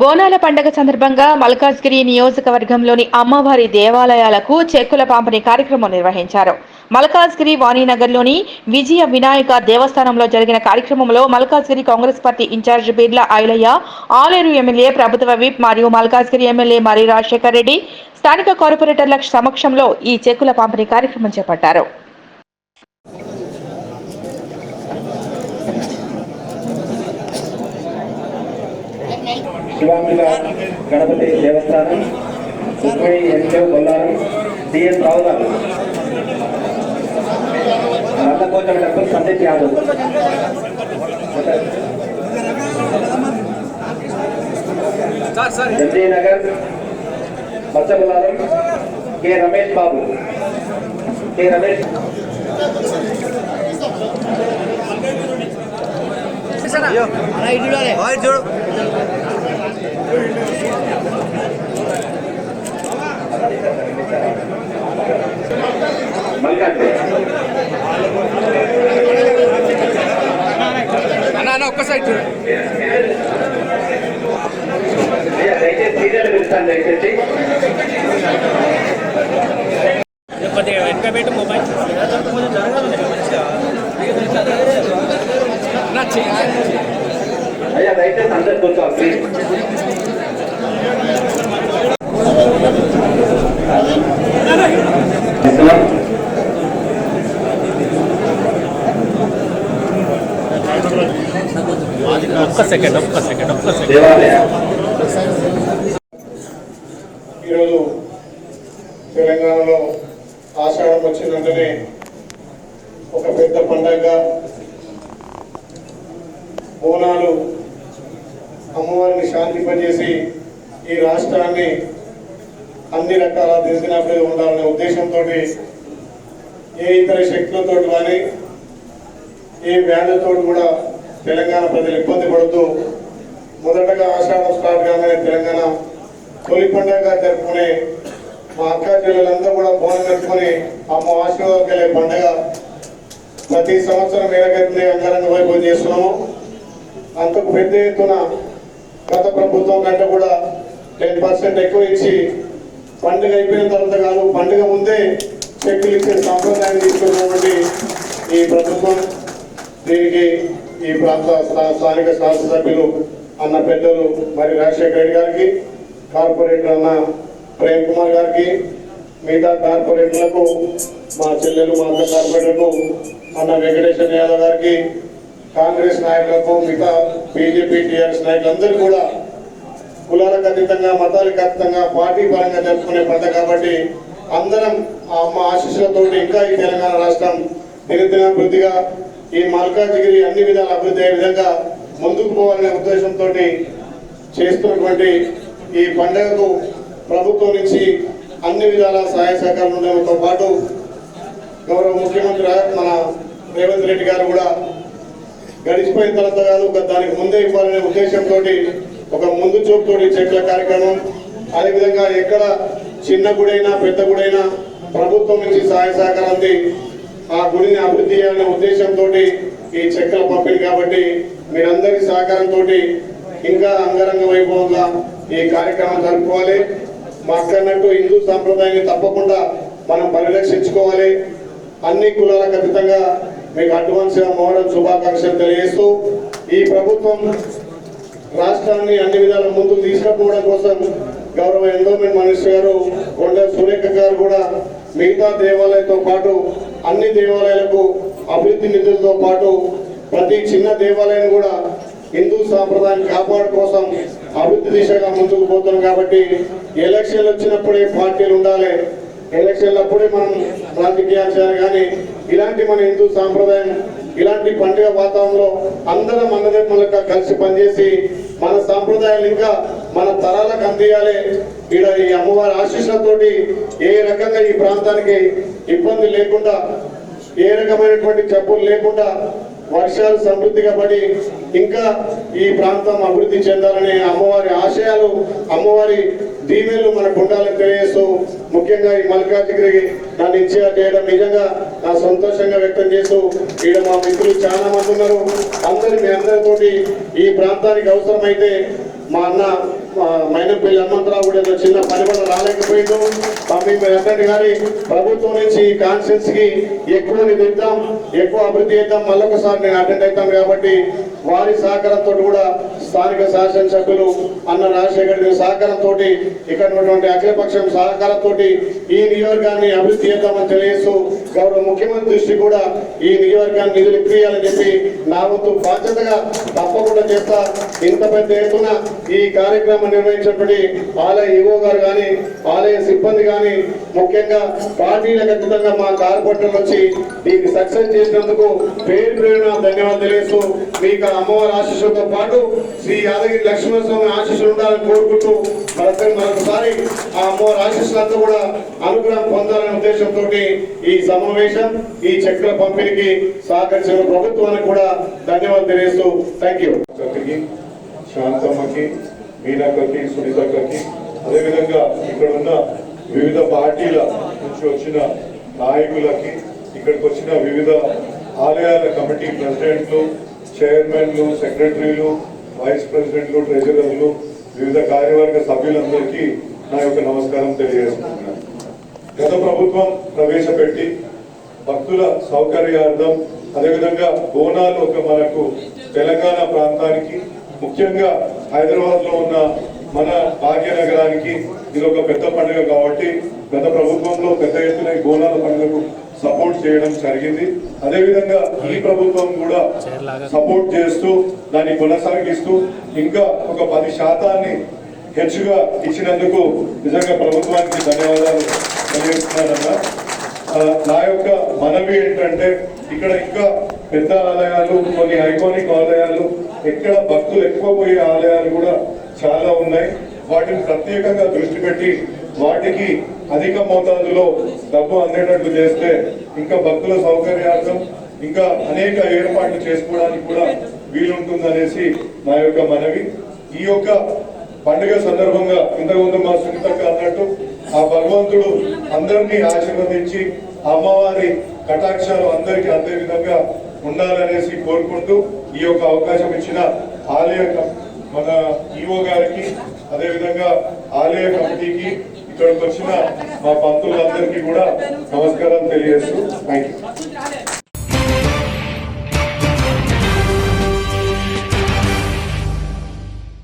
బోనాల పండగ సందర్భంగా మల్కాజ్గిరి నియోజకవర్గంలోని అమ్మవారి దేవాలయాలకు చెక్కుల పంపిణీ కార్యక్రమం నిర్వహించారు. మల్కాజ్గిరి వాణినగర్లోని విజయ వినాయక దేవస్థానంలో జరిగిన కార్యక్రమంలో Malkajgiri Congress party incharge Birla Ilaiah Aleru MLA ప్రభుత్వ విప్ మరియు మల్కాజ్గిరి ఎమ్మెల్యే మరి రాజశేఖర్ రెడ్డి స్థానిక కార్పొరేటర్ల సమక్షంలో ఈ చెక్కుల పంపిణీ కార్యక్రమం చేపట్టారు. శివాంబిక గణపతి దేవస్థానం రుక్మిణి ఎన్కేవ్ బొల్లారం డిఎస్ రావు గారు నందకోచం టెంపుల్ సందీప్ యాదవ్. జంజీ నగర్ మత్స్యబొల్లారం కె రమేష్ బాబు. కె రమేష్. మల్కాజ్గిరి అన్న అన్న ఒక్క సైడ్ కొద్దిగా వెనక పెట్టి మొబైల్ అన్న చెయ్యి దయచేసి అందరు ప్లీజ్ ఒక్క సెకండ్ ఒక్క సెకండ్ ఒక్క సెకండ్. దేవాలయ. ఈరోజు తెలంగాణలో ఆషాఢం వచ్చిన వెంటనే ఒక పెద్ద పండగగా బోనాలు అమ్మవారిని శాంతింపజేసి ఈ రాష్ట్రాన్ని అన్ని రకాల దిశనాభివృద్ధి ఉండాలనే ఉద్దేశంతో ఏ ఇతర శక్తులతో కానీ ఏ వ్యాధులతో కూడా తెలంగాణ ప్రజలు ఇబ్బంది పడుతూ మొదటగా ఆషాఢం స్టార్ట్ కాగానే తెలంగాణ తొలి పండుగగా జరుపుకునే మా అక్క చెల్లెలందరూ కూడా బోనం జరుపుకొని అమ్మ ఆశీర్వాదం కలిగే పండుగ ప్రతి సంవత్సరం ఏదైతే అంగారంగ వైభవం చేస్తున్నాము. అంతకు పెద్ద ఎత్తున గత ప్రభుత్వం కంటే కూడా టెన్ పర్సెంట్ ఎక్కువ ఇచ్చి పండుగ అయిపోయిన తర్వాత కాదు పండుగ ముందే చెక్కులు ఇచ్చే సాంప్రదాయం తీసుకున్నటువంటి ఈ ప్రభుత్వం దీనికి ఈ ప్రాంత స్థా- స్థానిక శాసనసభ్యులు అన్న పెద్దలు మరి రాజశేఖర రెడ్డి గారికి కార్పొరేటర్ అన్న ప్రేమ్ కుమార్ గారికి మిగతా కార్పొరేటర్లకు మా చెల్లెలు మా అక్క కార్పొరేటర్కు అన్న వెంకటేశ్వర యాదవ్ గారికి కాంగ్రెస్ నాయకులకు మిగతా బీజేపీ టీఆర్ఎస్ నాయకులందరూ కూడా కులాలకు అతీతంగా మతాలకు అతీతంగా పార్టీ పరంగా జరుపుకునే పండుగ కాబట్టి అందరం మా అమ్మ ఆశీస్సులతో ఇంకా ఈ తెలంగాణ రాష్ట్రం దినదినాభివృద్ధిగా ఈ మల్కాజిగిరి అన్ని విధాల అభివృద్ధి అయ్యే విధంగా ముందుకు పోవాలనే ఉద్దేశంతో చేస్తున్నటువంటి ఈ పండుగకు ప్రభుత్వం నుంచి అన్ని విధాల సహాయ సహకారాలు ఉండడంతో పాటు గౌరవ ముఖ్యమంత్రి మన రేవంత్ రెడ్డి గారు కూడా గడిచిపోయిన తర్వాత కాదు ఒక దానికి ముందే ఇవ్వాలనే ఉద్దేశంతో ఒక ముందు చూపుతోటి చెట్ల కార్యక్రమం. అదేవిధంగా ఎక్కడ చిన్న గుడైనా పెద్ద గుడైనా ప్రభుత్వం నుంచి సహాయ సహకారం అంది. ఆ గుడిని అభివృద్ధి చేయాలనే ఉద్దేశంతో ఈ చెక్కల పంపిణీ కాబట్టి మీరందరి సహకారంతో ఇంకా అంగరంగ వైభవంగా ఈ కార్యక్రమం జరుపుకోవాలి. మా అక్కన్నట్టు హిందూ సాంప్రదాయాన్ని తప్పకుండా మనం పరిరక్షించుకోవాలి. అన్ని కులాలకు అతీతంగా మీకు అడ్వాన్స్గా మోడల్ శుభాకాంక్షలు తెలియజేస్తూ ఈ ప్రభుత్వం రాష్ట్రాన్ని అన్ని విధాల ముందు తీసుకుపోవడం కోసం గౌరవ ఎండోమెంట్ మినిస్టర్ గారు కొండ సురేఖ గారు కూడా మిగతా దేవాలయంతో పాటు అన్ని దేవాలయాలకు అభివృద్ధి నిధులతో పాటు ప్రతి చిన్న దేవాలయం కూడా హిందూ సాంప్రదాయాన్ని కాపాడు కోసం అభివృద్ధి దిశగా ముందుకు పోతున్నాం కాబట్టి ఎలక్షన్లు వచ్చినప్పుడే పార్టీలు ఉండాలి. ఎలక్షన్లప్పుడే మనం రాజకీయాలు చేయాలి కానీ ఇలాంటి మన హిందూ సాంప్రదాయం ఇలాంటి పండుగ వాతావరణంలో అందరం అన్నదమ్ములుగా కలిసి పనిచేసి మన సాంప్రదాయాలు ఇంకా మన తరాలకు అందియాలి. ఈడ ఈ అమ్మవారి ఆశీస్సులతోటి ఏ రకంగా ఈ ప్రాంతానికి ఇబ్బంది లేకుండా ఏ రకమైనటువంటి చెప్పులు లేకుండా వర్షాలు సమృద్ధిగా పడి ఇంకా ఈ ప్రాంతం అభివృద్ధి చెందాలనే అమ్మవారి ఆశయాలు అమ్మవారి దీవెనలు మనకు ఉండాలని తెలియజేస్తూ ముఖ్యంగా ఈ మల్కాజిగిరి నన్ను ఇన్ఛార్జ్ చేయడం నిజంగా నా సంతోషంగా వ్యక్తం చేస్తూ ఈడ మా మిత్రులు చాలా మంది ఉన్నారు. అందరి మీ అందరితోటి ఈ ప్రాంతానికి అవసరమైతే మా అన్న మైనపల్లి హనుమంతరావు కూడా ఏదో చిన్న పని వల్ల రాలేకపోయిండు. మీ వెంకటి గారి ప్రభుత్వం నుంచి కాన్షియన్స్కి ఎక్కువ నిధి ఎక్కువ అభివృద్ధి చేద్దాం మళ్ళొకసారి నేను అటెండ్ అవుతాను కాబట్టి వారి సహకారంతో కూడా స్థానిక శాసనసభ్యులు అన్న రాజశేఖర్ సహకారంతో ఇక్కడ ఉన్నటువంటి అఖిలపక్షం సహకారంతో ఈ నియోజకవర్గాన్ని అభివృద్ధి చేద్దామని తెలియజేస్తూ గౌరవ ముఖ్యమంత్రి దృష్టి కూడా ఈ నియోజకవర్గాన్ని నిధులు ఇప్పియాలని చెప్పి నా వంతు బాధ్యతగా తప్పకుండా చేస్తా. ఇంత పెద్ద ఎత్తున ఈ కార్యక్రమం నిర్వహించినటువంటి ఆలయ ఈవో గారు కానీ ఆలయ సిబ్బంది కానీ ముఖ్యంగా పార్టీలకు అతీతంగా మా కార్పొరేటర్లు వచ్చి దీన్ని సక్సెస్ చేసినందుకు పేరు పేరున ధన్యవాదాలు తెలియజేస్తూ మీకు అమ్మవారి ఆశీస్సులతో పాటు శ్రీ యాదగిరి లక్ష్మణస్వామి ఆశీస్సులు ఉండాలని కోరుకుంటూ మరొకరి మరొకసారి ఆ అమ్మవారి ఆశీస్సులంతా కూడా అనుగ్రహం పొందాలనే ఉద్దేశంతో ఈ సమావేశం ఈ చెక్కుల పంపిణీకి సహకరించిన ప్రభుత్వానికి కూడా ధన్యవాదాలు తెలియజేస్తూ థ్యాంక్ యూ శాంతమ్మకి మీనాకకి సునీతక్కకి అదేవిధంగా ఇక్కడ ఉన్న వివిధ పార్టీల నుంచి వచ్చిన నాయకులకి ఇక్కడికి వచ్చిన వివిధ ఆలయాల కమిటీ ప్రెసిడెంట్లు చైర్మన్లు సెక్రటరీలు వైస్ ప్రెసిడెంట్లు ట్రెజరర్లు వివిధ కార్యవర్గ సభ్యులందరికీ నా యొక్క నమస్కారం తెలియజేస్తున్నాను గత ప్రభుత్వం ప్రవేశపెట్టి భక్తుల సౌకర్యార్థం అదేవిధంగా బోనాలు ఒక మనకు తెలంగాణ ప్రాంతానికి ముఖ్యంగా హైదరాబాద్లో ఉన్న మన భాగ్యనగరానికి ఇది ఒక పెద్ద పండుగ కాబట్టి గత ప్రభుత్వంలో పెద్ద ఎత్తున ఈ బోనాల పండుగకు సపోర్ట్ చేయడం జరిగింది. అదేవిధంగా ఈ ప్రభుత్వం కూడా సపోర్ట్ చేస్తూ దాన్ని కొనసాగిస్తూ ఇంకా ఒక పది శాతాన్ని హెచ్చుగా ఇచ్చినందుకు నిజంగా ప్రభుత్వానికి ధన్యవాదాలు తెలియజేస్తున్నానన్నా. నా యొక్క మనవి ఏంటంటే ఇక్కడ ఇంకా పెద్ద ఆలయాలు కొన్ని ఐకానిక్ ఆలయాలు ఎక్కడ భక్తులు ఎక్కువ పోయే ఆలయాలు కూడా చాలా ఉన్నాయి. వాటిని ప్రత్యేకంగా దృష్టి పెట్టి వాటికి అధిక మోతాదులో డబ్బు అందేటట్లు చేస్తే ఇంకా భక్తుల సౌకర్యార్థం ఇంకా అనేక ఏర్పాట్లు చేసుకోవడానికి కూడా వీలుంటుందనేసి నా యొక్క మనవి. ఈ యొక్క పండుగ సందర్భంగా ఇంతకుముందు మా సునీతక్క అన్నట్టు ఆ భగవంతుడు అందరినీ ఆశీర్వదించి ఆ అమ్మవారి కటాక్షాలు అందరికీ అందే విధంగా ఉండాలనేసి కోరుకుంటూ ఈ యొక్క అవకాశం ఇచ్చిన ఆలయ మన ఈఓ గారికి అదేవిధంగా ఆలయ కమిటీకి ఇక్కడికి వచ్చిన మా భక్తులందరికీ కూడా నమస్కారం తెలియజేస్తూ థ్యాంక్ యూ